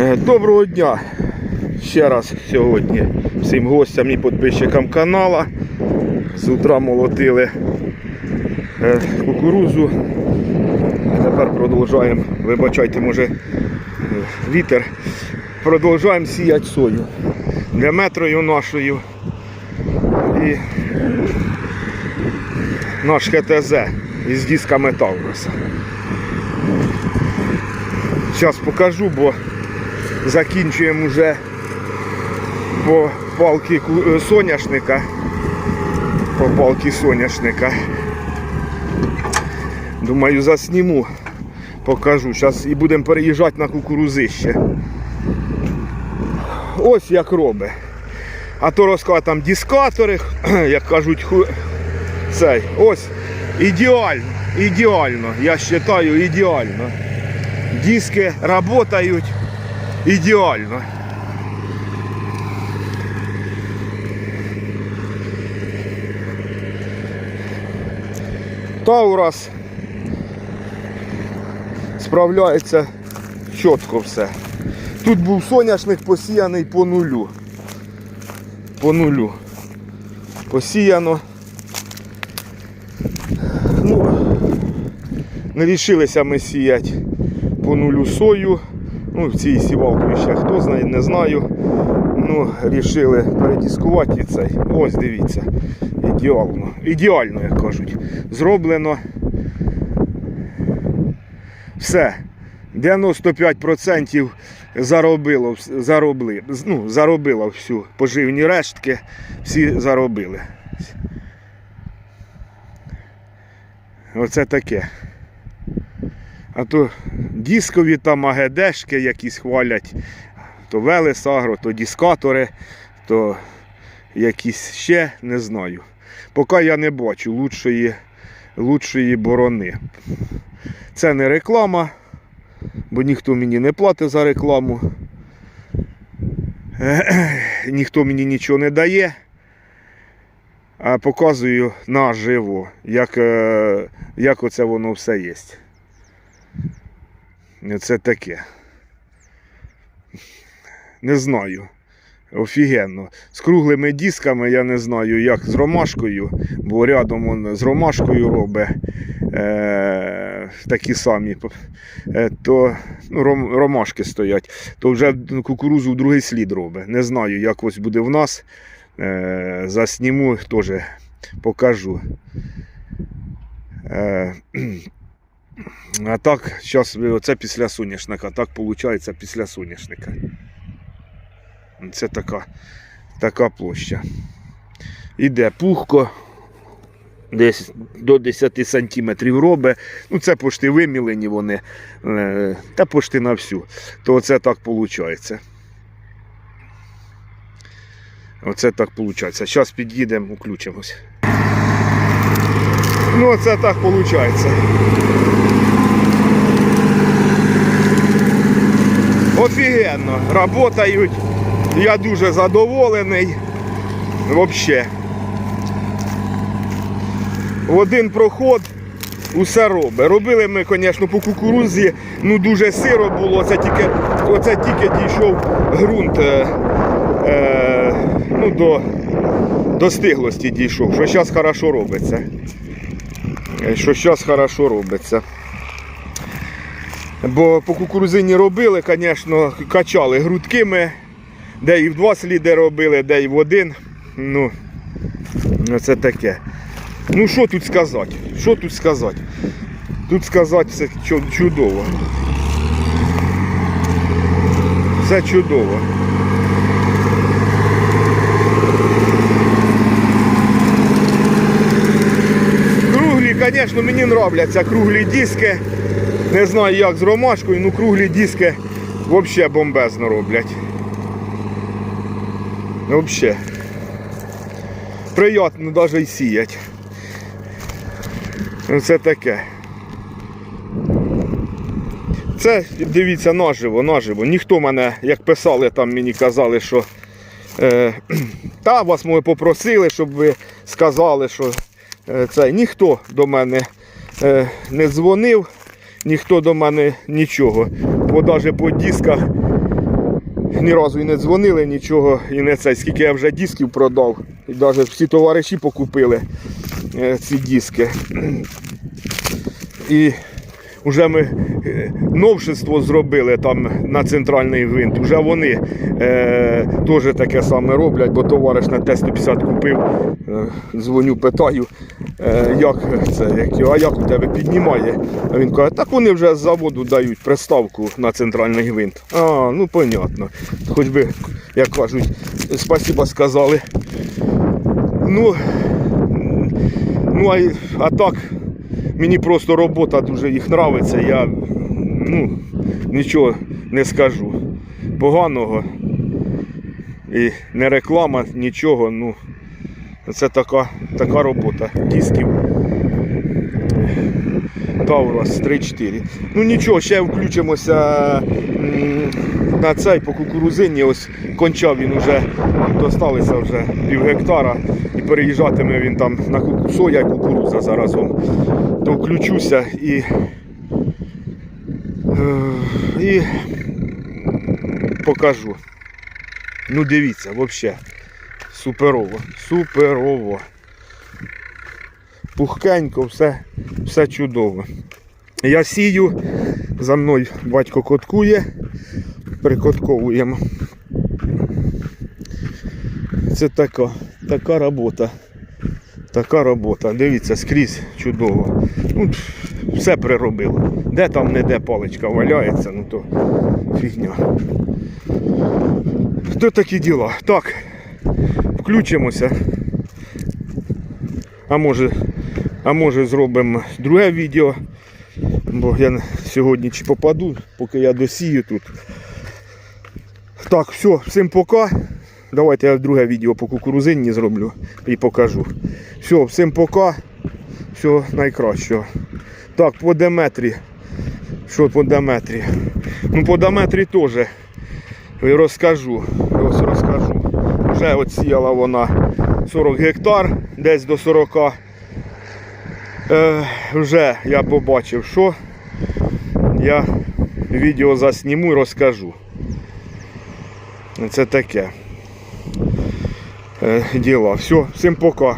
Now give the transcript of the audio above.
Е, Доброго дня ще раз сьогодні всім гостям і підписчикам канала. З утра молотили е, кукурузу. Тепер продовжуємо, вибачайте, може вітер. Продовжуємо сіяти сою для нашою. І наш ХТЗ із дисками Тауруса. Зараз покажу, бо закінчуємо вже по палки е, соняшника. По палки соняшника. Думаю, засніму, покажу. Зараз і будемо переїжджати на кукурузище. Ось як робить. А то розказує там дискатори, як кажуть, ху... цей. Ось ідеально, ідеально. Я вважаю, ідеально. Диски працюють ідеально. Таурас справляється чітко все. Тут був соняшник посіяний по нулю. По нулю. Посіяно. Ну, не рішилися ми сіяти по нулю сою. Ну, в цій сівалці ще хто знає, не знаю. Ну, рішили передіскувати і цей. Ось дивіться. Ідеально. Ідеально, як кажуть. Зроблено. Все. 95% заробило, заробили, ну, заробило всю поживні рештки, всі заробили. Оце таке. А то дискові там АГДшки якісь хвалять, то Велес Агро, то дискатори, то якісь ще не знаю. Поки я не бачу лучшої, лучшої борони. Це не реклама, бо ніхто мені не платить за рекламу. Ніхто мені нічого не дає. А показую наживо, як, е, як оце воно все є. Це таке. Не знаю. Офігенно. З круглими дисками я не знаю, як з ромашкою, бо рядом он з ромашкою робить е, такі самі. Е, то ну, ром, ромашки стоять, то вже кукурузу в другий слід робить. Не знаю, як ось буде в нас. Е, засніму, теж покажу. Е, а так, зараз оце після соняшника. Так виходить після соняшника. Це така, така площа. Іде пухко. Десь до 10 сантиметрів робить. Ну, це пошти вимілені вони. е, Та пошти на всю. То оце так виходить. Оце так виходить. Зараз під'їдемо, включимось. Ну, оце так виходить. Офігенно, працюють. Я дуже задоволений. Взагалі. В один проход усе робить. Робили ми, звісно, по кукурузі, ну дуже сиро було. Це тільки, оце тільки дійшов ґрунт е, е, ну, до, до стиглості дійшов, що зараз хорошо робиться. Е, Що зараз хорошо робиться. Бо по кукурузині робили, звісно, качали грудкими, де і в два сліди робили, де і в один. Ну, це таке. Ну що тут сказати? Що тут сказати? Тут сказати все чудово. Все чудово. Круглі, звісно, мені нравляться круглі диски. Не знаю як з ромашкою, ну круглі диски взагалі бомбезно роблять. Взагалі. Приємно навіть сіять. Це таке. Це, дивіться, наживо, наживо. Ніхто мене, як писали, там мені казали, що е, та вас ми попросили, щоб ви сказали, що е, це ніхто до мене е, не дзвонив, ніхто до мене нічого. Бо навіть по дисках ні разу і не дзвонили нічого, і не це. Скільки я вже дисків продав. І навіть всі товариші покупили е, ці диски. І вже ми е, новшество зробили там на центральний гвинт. Вже вони е, теж таке саме роблять, бо товариш на Т-150 купив. Е, дзвоню, питаю, е, як це, як, а як у тебе піднімає? А він каже, так вони вже з заводу дають приставку на центральний гвинт. А, ну понятно. Хоч би, як кажуть, спасіба сказали. Ну, ну а, а так, мені просто робота дуже їх нравиться. Я ну, нічого не скажу. Поганого. І не реклама, нічого. Ну, це така, така робота. Дисків. Таурас 3-4. Ну нічого, ще включимося на цей по кукурузині. Ось кончав він вже, досталися вже пів гектара і переїжджатиме він там на соя і кукуруза заразом. То включуся і, е, і покажу. Ну дивіться, взагалі. Суперово, суперово. Пухкенько, все, все чудово. Я сію, за мною батько коткує, прикотковуємо. Це така, така робота. Така робота. Дивіться, скрізь чудово. Ну, все приробило. Де там не де паличка валяється, ну то фігня. То такі діла. Так, включимося. А може, а може зробимо друге відео. Бо я сьогодні чи попаду, поки я досію тут. Так, все, всім пока. Давайте я друге відео по кукурузині зроблю і покажу. Все, всім пока. Всього найкращого. Так, по Деметрі. Що по Деметрі? Ну по Деметрі теж розкажу. Ось розкажу. Вже отсіяла вона 40 гектар, десь до 40. Е, вже я побачив, що я відео засніму і розкажу. Це таке діла. Все, всім пока.